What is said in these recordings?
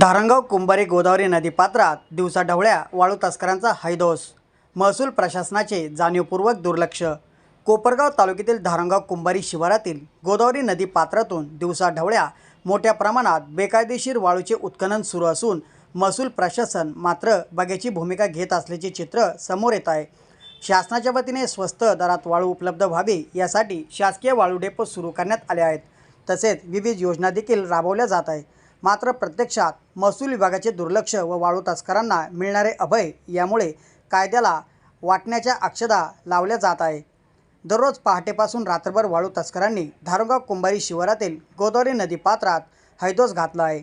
धारणगाव कुंभारी गोदावरी नदीपात्रात दिवसाढवळ्या वाळू तस्करांचा हैदोस. महसूल प्रशासनाचे जाणीवपूर्वक दुर्लक्ष. कोपरगाव तालुक्यातील धारणगाव कुंभारी शिवारातील गोदावरी नदीपात्रातून दिवसाढवळ्या मोठ्या प्रमाणात बेकायदेशीर वाळूचे उत्खनन सुरू असून महसूल प्रशासन मात्र बघ्याची भूमिका घेत असल्याचे चित्र समोर येत आहे. शासनाच्या वतीने स्वस्त दरात वाळू उपलब्ध व्हावी यासाठी शासकीय वाळू डेपो सुरू करण्यात आले आहेत. तसेच विविध योजना देखील राबवल्या जात आहे मात्र प्रत्यक्षात महसूल विभागाचे दुर्लक्ष व वाळू तस्करांना मिळणारे अभय यामुळे कायद्याला वाटण्याच्या अक्षदा लावल्या जात आहे. दररोज पहाटेपासून रात्रभर वाळू तस्करांनी धारोगाव कुंभारी शिवारातील गोदावरी नदीपात्रात हैदोस घातला आहे.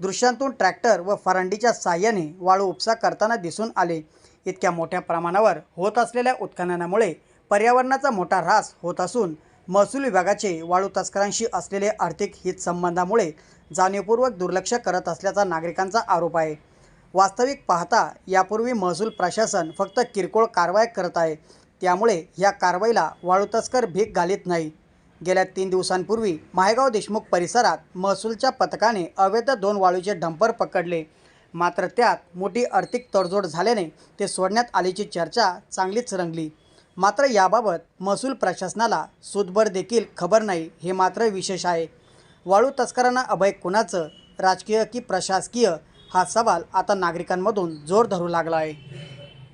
दृश्यांतून ट्रॅक्टर व फरंडीच्या साह्याने वाळू उपसा करताना दिसून आले. इतक्या मोठ्या प्रमाणावर होत असलेल्या उत्खननामुळे पर्यावरणाचा मोठा ऱ्हास होत असून महसूल विभागाचे वाळू तस्करांशी असलेले आर्थिक हितसंबंधामुळे जाणीवपूर्वक दुर्लक्ष करत असल्याचा नागरिकांचा आरोप आहे. वास्तविक पाहता यापूर्वी महसूल प्रशासन फक्त किरकोळ कारवाई करत आहे. त्यामुळे या कारवाईला वाळू तस्कर भीक घालीत नाही. गेल्या तीन दिवसांपूर्वी माहेगाव देशमुख परिसरात महसूलच्या पथकाने अवैध दोन वाळूचे डंपर पकडले. मात्र त्यात मोठी आर्थिक तडजोड झाल्याने ते सोडण्यात आल्याची चर्चा चांगलीच रंगली. मात्र याबाबत महसूल प्रशासनाला सुदभर देखील खबर नाही हे मात्र विशेष आहे. वाळू तस्करांना अभय कुणाचं? राजकीय की प्रशासकीय? हा सवाल आता नागरिकांमधून जोर धरू लागला आहे.